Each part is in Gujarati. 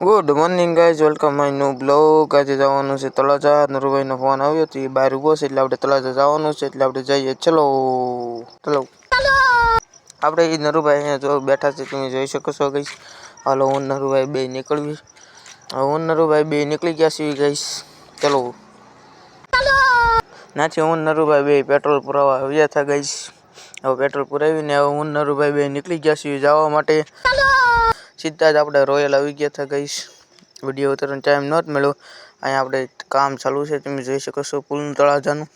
Good morning guys welcome my new blog આજે જવાનું છે તળાજા. નરુભાઈનો ફોન આવ્યો હતો એ બહાર ઊભો છે એટલે આપણે તળાજા જવાનું છે એટલે આપણે જઈએ. ચલો. ચલો. આપણે એ નરુભાઈ અહીંયા જો બેઠા છે. તમે જોઈ શકો છો ગઈશ હાલો હું નરુભાઈ બે નીકળવી. હું નરુભાઈ બે નીકળી ગયા છીએ ગઈશ ચલો. નાથી હું નરુભાઈ બે પેટ્રોલ પુરાવા આવ્યા હતા ગઈશ હવે પેટ્રોલ પુરાવીને હવે હું નરુભાઈ બે નીકળી ગયા છીએ જવા માટે. સીધા જ આપણે રોયલ આવી ગયા હતા ગઈશ વીડિયો ઉતારવાનો ટાઈમ નહોતો મળ્યો. અહીંયા આપણે કામ ચાલુ છે. તમે જોઈ શકો છો પુલનું તળાજાનું.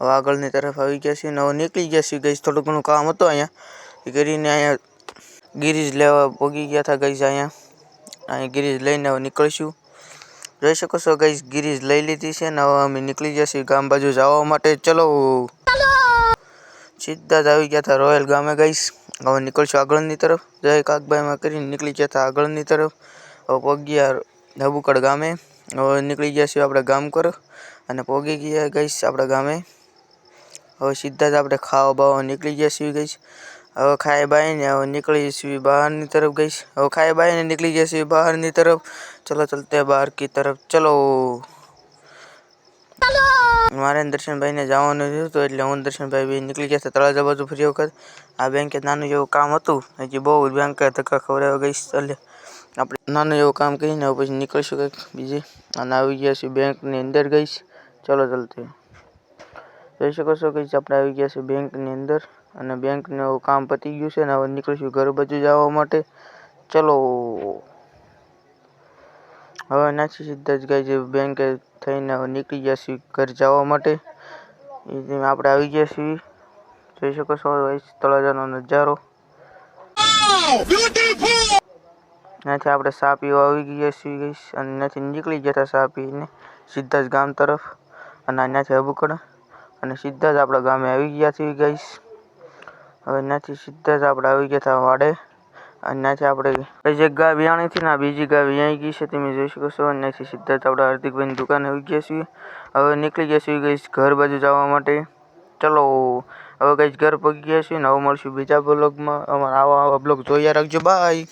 હવે આગળની તરફ આવી ગયા છીએ નવો નીકળી ગયા છીએ ગઈશ થોડું ઘણું કામ હતું અહીંયા. એ કરીને અહીંયા ગિરીજ લેવા ભોગી ગયા હતા ગઈશ અહીંયા. અહીંયા ગિરીજ લઈને હવે નીકળીશું. જોઈ શકો છો ગઈશ ગિરીજ લઈ લીધી છે ને હવે અમે નીકળી ગયા છીએ ગામ બાજુ જવા માટે. ચલો. સીધા જ આવી ગયા હતા રોયલ ગામે ગઈશ હવે નીકળશું આગળની તરફ. જય કાકભાઈમાં કરીને નીકળી ગયા હતા આગળની તરફ. હવે પગ્યા નબુકડ ગામે. હવે નીકળી ગયા છીએ આપણે ગામ કર અને પોગી ગયા ગઈશ આપણા ગામે. હવે સીધા જ આપણે ખાવા બાવા નીકળી ગયા છીએ ગઈશ. હવે ખાઈ બાઈને હવે નીકળી છીએ બહારની તરફ ગઈશ. હવે ખાઈ બાઈને નીકળી ગયા છીએ બહારની તરફ. ચલો, ચલતે બહાર કી તરફ. ચલો. મારે દર્શનભાઈને જવાનું હતું એટલે હું દર્શનભાઈ બી નીકળી ગયા તળાજા બાજુ ફરી વખત. આ બેંકે નાનું એવું કામ હતું. હજી બહુ બેંકે ધક્કા ખવડાવવા ગઈશ એટલે આપણે નાનું એવું કામ કરીને પછી નીકળીશું કંઈક બીજે. અને આવી ગયા છીએ બેંકની અંદર ગઈશ ચલો ચલતે જોઈ શકો છો કે આપણે આવી ગયા છીએ બેંકની અંદર. અને બેંકનું કામ પતી ગયું છે ને હવે નીકળીશું ઘર બાજુ જવા માટે. ચલો. હવે નાખી સીધા જ ગઈ જે બેંકે થઈને નીકળી ગયા છીએ ઘર જવા માટે. આપણે આવી ગયા છીએ જોઈ શકો છો તળાજાનો નજારો. ત્યાંથી આપણે સાપીઓ આવી ગયા છીએ ગઈશ. અને ત્યાંથી નીકળી ગયા હતા સાપીને સીધા જ ગામ તરફ. અને ત્યાંથી અબુકડ. અને સીધા જ આપણા ગામે આવી ગયા છીએ ગઈશ. હવે ત્યાંથી સીધા જ આપણે આવી ગયા હતા વાડે. અને ત્યાંથી આપણે જે ગા વ્યાણી હતી ને બીજી ગાય વિયાઈ ગઈ છે, તમે જોઈ શકો છો. અને ત્યાંથી સીધા જ આપણે હાર્દિકભાઈની દુકાને આવી ગયા છીએ. હવે નીકળી ગયા છીએ ગઈશ ઘર બાજુ જવા માટે. ચલો, હવે કંઈ ઘર પગી ગયા છીએ ને, હવે મળશું બીજા બ્લોગમાં. અમારા આવા આવા બ્લોગ જોયા રાખજો. બાય